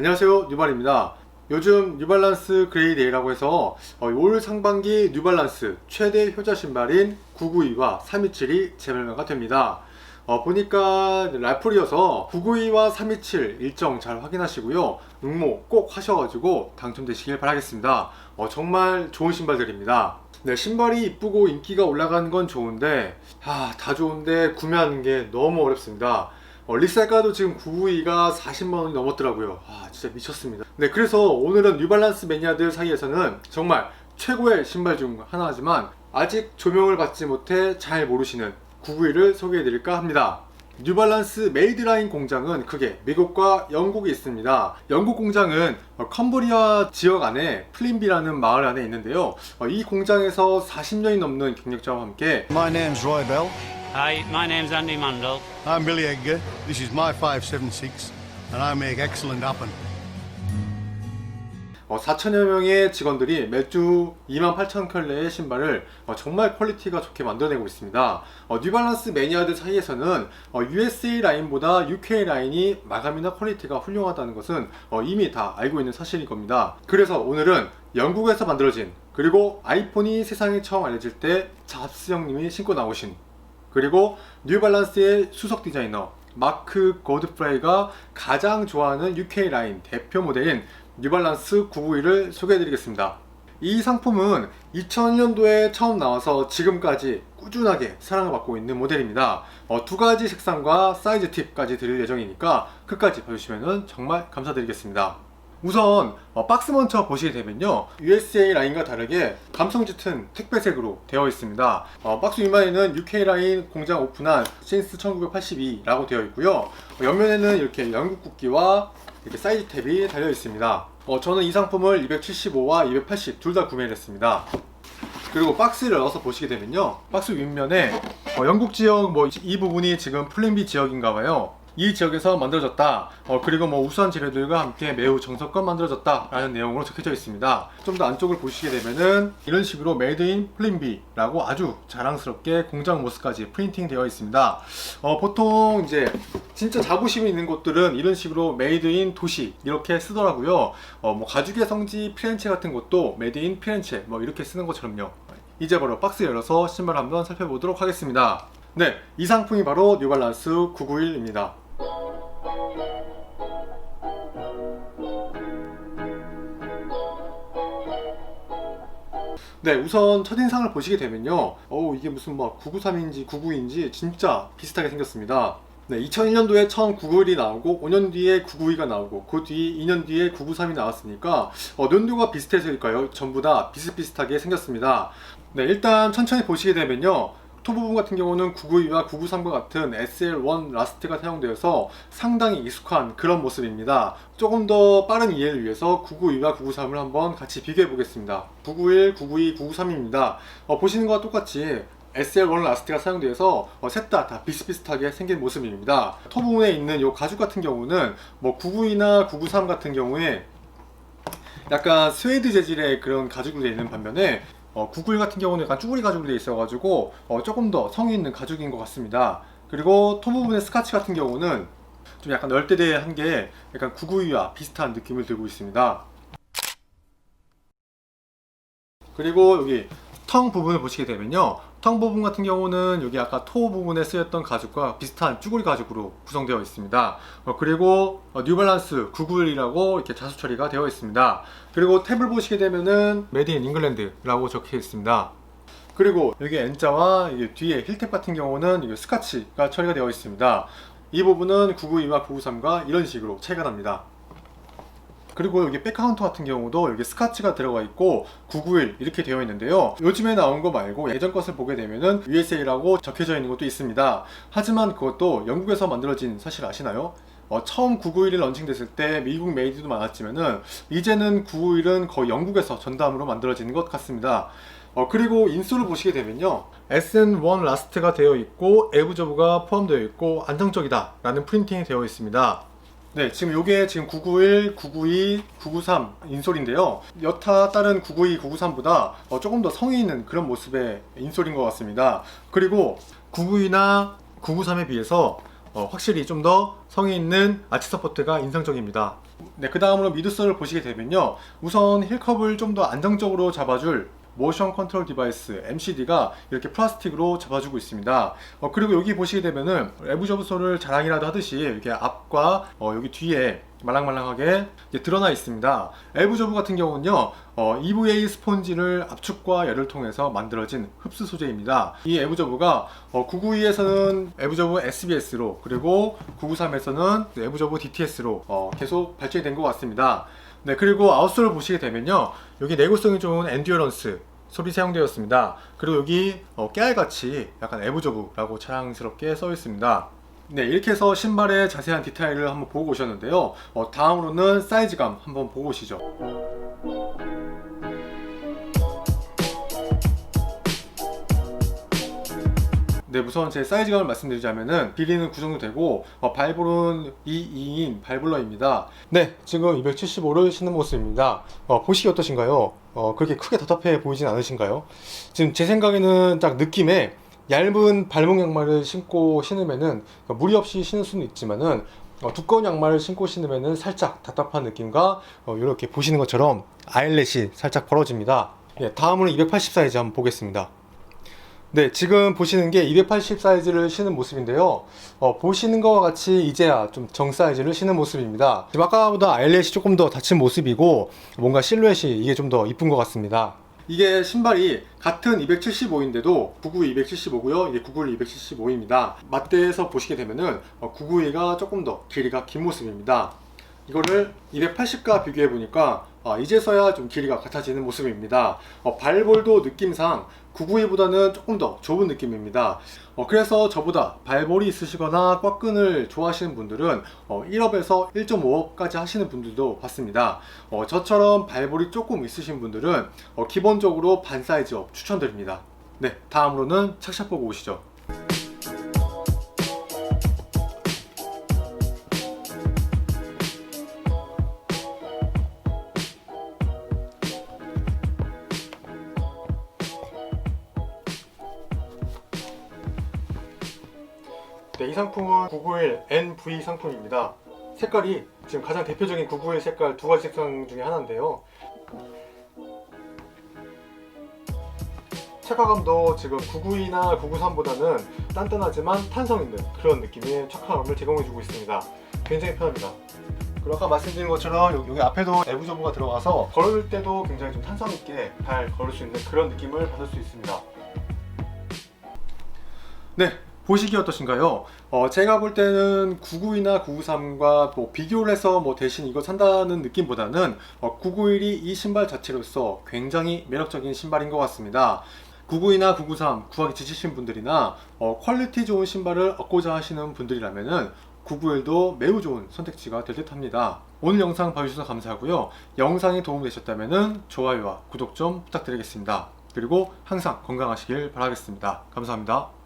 안녕하세요 뉴발입니다. 요즘 뉴발란스 그레이데이라고 해서 어, 올 상반기 뉴발란스 최대 효자 신발인 992와 327이 재발매가 됩니다. 어, 보니까 라풀이어서 992와 327 일정 잘 확인하시고요. 응모 꼭 하셔가지고 당첨되시길 바라겠습니다. 어, 정말 좋은 신발들입니다. 네, 신발이 이쁘고 인기가 올라가는 건 좋은데 아, 다 좋은데 구매하는 게 너무 어렵습니다. 어, 리셀가도 지금 992가 40만원이 넘었더라고요. 아, 진짜 미쳤습니다. 네, 그래서 오늘은 뉴발란스 매니아들 사이에서는 정말 최고의 신발 중 하나지만 아직 조명을 받지 못해 잘 모르시는 991을 소개해드릴까 합니다. 뉴발란스 메이드라인 공장은 크게 미국과 영국에 있습니다. 영국 공장은 어, 컴보리아 지역 안에 플린비라는 마을 안에 있는데요. 어, 이 공장에서 40년이 넘는 경력자와 함께 My name's Roy Bell. Hi, my name's Andy Mandel. I'm Billy Edgar. This is my 576, and I make excellent happen. 어, 4천여 명의 직원들이 매주 2만 8천 켤레의 신발을 어, 정말 퀄리티가 좋게 만들어내고 있습니다. 어, 뉴발란스 매니아들 사이에서는 어, USA 라인보다 UK 라인이 마감이나 퀄리티가 훌륭하다는 것은 어, 이미 다 알고 있는 사실일 겁니다. 그래서 오늘은 영국에서 만들어진 그리고 아이폰이 세상에 처음 알려질 때 잡스 형님이 신고 나오신 그리고 뉴발란스의 수석 디자이너 마크 고드프라이가 가장 좋아하는 UK 라인 대표 모델인 뉴발란스 991을 소개해드리겠습니다. 이 상품은 2001년도에 처음 나와서 지금까지 꾸준하게 사랑을 받고 있는 모델입니다. 어, 두 가지 색상과 사이즈 팁까지 드릴 예정이니까 끝까지 봐주시면 정말 감사드리겠습니다. 우선 어, 박스 먼저 보시게 되면요. USA 라인과 다르게 감성 짙은 택배색으로 되어 있습니다. 어, 박스 위만에는 UK 라인 공장 오픈한 신스 1982라고 되어 있고요. 어, 옆면에는 이렇게 영국 국기와 이렇게 사이즈 탭이 달려 있습니다. 어, 저는 이 상품을 275와 280 둘 다 구매를 했습니다. 그리고 박스를 열어서 보시게 되면요. 박스 윗면에 어, 영국 지역 뭐 이 부분이 지금 플랜비 지역인가 봐요 이 지역에서 만들어졌다. 어, 그리고 뭐 우수한 재료들과 함께 매우 정성껏 만들어졌다 라는 내용으로 적혀져 있습니다. 좀 더 안쪽을 보시게 되면은 이런 식으로 메이드 인 플랜비라고 아주 자랑스럽게 공장 모습까지 프린팅 되어 있습니다. 어, 보통 이제 진짜 자부심이 있는 곳들은 이런 식으로 메이드 인 도시 이렇게 쓰더라고요. 어, 뭐 가죽의 성지 피렌체 같은 곳도 메이드 인 피렌체 뭐 이렇게 쓰는 것처럼요. 이제 바로 박스 열어서 신발 한번 살펴보도록 하겠습니다. 네, 이 상품이 바로 뉴발란스 991입니다. 네, 우선 첫인상을 보시게 되면요. 어우, 이게 무슨 막 993인지 99인지 진짜 비슷하게 생겼습니다. 네, 2001년도에 처음 991이 나오고 5년 뒤에 992가 나오고 그 뒤 2년 뒤에 993이 나왔으니까 어, 연도가 비슷해서일까요? 전부 다 비슷비슷하게 생겼습니다. 네, 일단 천천히 보시게 되면요. 토 부분 같은 경우는 992와 993과 같은 SL1 라스트가 사용되어서 상당히 익숙한 그런 모습입니다. 조금 더 빠른 이해를 위해서 992와 993을 한번 같이 비교해 보겠습니다. 991, 992, 993입니다. 어, 보시는 것과 똑같이 SL1 라스트가 사용되어서 어, 셋다 다 비슷비슷하게 생긴 모습입니다. 토 부분에 있는 이 가죽 같은 경우는 뭐 992나 993 같은 경우에 약간 스웨이드 재질의 그런 가죽으로 되어 있는 반면에 어, 구글 같은 경우는 약간 쭈구리 가죽으로 되어 있어가지고 어, 조금 더 성의 있는 가죽인 것 같습니다. 그리고 토 부분의 스카치 같은 경우는 좀 약간 널대대한 게 약간 992와 비슷한 느낌을 들고 있습니다. 그리고 여기 텅 부분을 보시게 되면요. 텅 부분 같은 경우는 여기 아까 토 부분에 쓰였던 가죽과 비슷한 쭈구리 가죽으로 구성되어 있습니다. 어, 그리고 어, 뉴발란스 991이라고 이렇게 자수 처리가 되어 있습니다. 그리고 탭을 보시게 되면은 메디 인 잉글랜드라고 적혀 있습니다. 그리고 여기 N자와 이게 뒤에 힐탭 같은 경우는 이게 스카치가 처리가 되어 있습니다. 이 부분은 992와 993과 이런 식으로 납니다. 그리고 여기 백카운터 같은 경우도 여기 스카치가 들어가 있고 991 이렇게 되어 있는데요. 요즘에 나온 거 말고 예전 것을 보게 되면은 USA라고 적혀져 있는 것도 있습니다. 하지만 그것도 영국에서 만들어진 사실 아시나요? 어, 처음 991이 런칭됐을 때 미국 메이드도 많았지만은 이제는 991은 거의 영국에서 전담으로 만들어지는 것 같습니다. 어, 그리고 인솔을 보시게 되면요. SN1 라스트가 되어 있고 에브저브가 포함되어 있고 안정적이다 라는 프린팅이 되어 있습니다. 네, 지금 요게 지금 991, 992, 993 인솔인데요. 여타 다른 992, 993보다 어, 조금 더 성의 있는 그런 모습의 인솔인 것 같습니다. 그리고 992나 993에 비해서 어, 확실히 좀 더 성의 있는 아치 서포트가 인상적입니다. 네, 그 다음으로 미드솔을 보시게 되면요. 우선 힐컵을 좀 더 안정적으로 잡아줄 모션 컨트롤 디바이스 MCD가 이렇게 플라스틱으로 잡아주고 있습니다. 어, 그리고 여기 보시게 되면은 접소를 자랑이라도 하듯이 이렇게 앞과 어, 여기 뒤에 말랑말랑하게 드러나 있습니다. 엘브 저브 같은 경우는요, 어, EVA 스폰지를 압축과 열을 통해서 만들어진 흡수 소재입니다. 이 엘브 저브가 어, 992에서는 엘브 저브 SBS로 그리고 993에서는 엘브 저브 DTS로 어, 계속 발전이 된 것 같습니다. 네, 그리고 아웃솔을 보시게 되면요, 여기 내구성이 좋은 엔듀어런스 소리 사용되었습니다. 그리고 여기 어, 깨알같이 약간 에브저브라고 자랑스럽게 써 있습니다. 네, 이렇게 해서 신발의 자세한 디테일을 한번 보고 오셨는데요. 어, 다음으로는 사이즈감 한번 보고 오시죠. 네, 우선 제 사이즈감을 말씀드리자면은 길이는 9 정도 되고 어, 발볼은 2, 2인 발볼러입니다. 네, 지금 275를 신는 모습입니다. 어, 보시기 어떠신가요? 어, 그렇게 크게 답답해 보이진 않으신가요? 지금 제 생각에는 딱 느낌에 얇은 발목 양말을 신고 신으면은 어, 무리 없이 신을 수는 있지만은 어, 두꺼운 양말을 신고 신으면은 살짝 답답한 느낌과 어, 이렇게 보시는 것처럼 아일렛이 살짝 벌어집니다. 예, 다음으로 280 사이즈 한번 보겠습니다. 네, 지금 보시는 게 280 사이즈를 신은 모습인데요. 어, 보시는 것과 같이 이제야 좀 정 사이즈를 신은 모습입니다. 지금 아까보다 아일렛이 조금 더 닫힌 모습이고 뭔가 실루엣이 이게 좀 더 이쁜 것 같습니다. 이게 신발이 같은 275인데도 99 275고요. 이게 99 275입니다. 맞대에서 보시게 되면은 992가 조금 더 길이가 긴 모습입니다. 이거를 280과 비교해 보니까 아, 이제서야 좀 길이가 같아지는 모습입니다. 어, 발볼도 느낌상 992보다는 조금 더 좁은 느낌입니다. 어, 그래서 저보다 발볼이 있으시거나 꽉끈을 좋아하시는 분들은 어, 1업에서 1.5업까지 하시는 분들도 봤습니다. 어, 저처럼 발볼이 조금 있으신 분들은 어, 기본적으로 반 사이즈 업 추천드립니다. 네, 다음으로는 착샷 보고 오시죠. 네, 이 상품은 991 NV 상품입니다. 색깔이 지금 가장 대표적인 991 색깔 두 가지 색상 중에 하나인데요. 착화감도 지금 992나 993보다는 단단하지만 탄성 있는 그런 느낌의 착화감을 제공해주고 있습니다. 굉장히 편합니다. 그리고 아까 말씀드린 것처럼 여기, 여기 앞에도 내부 정보가 들어가서 걸을 때도 굉장히 좀 탄성 있게 잘 걸을 수 있는 그런 느낌을 받을 수 있습니다. 네, 보시기 어떠신가요? 어, 제가 볼 때는 992나 993과 뭐 비교를 해서 뭐 대신 이거 산다는 느낌보다는 어, 991이 이 신발 자체로서 굉장히 매력적인 신발인 것 같습니다. 992나 993 구하기 지치신 분들이나 어, 퀄리티 좋은 신발을 얻고자 하시는 분들이라면은 991도 매우 좋은 선택지가 될 듯 합니다. 오늘 영상 봐주셔서 감사하고요. 영상이 도움되셨다면 좋아요와 구독 좀 부탁드리겠습니다. 그리고 항상 건강하시길 바라겠습니다. 감사합니다.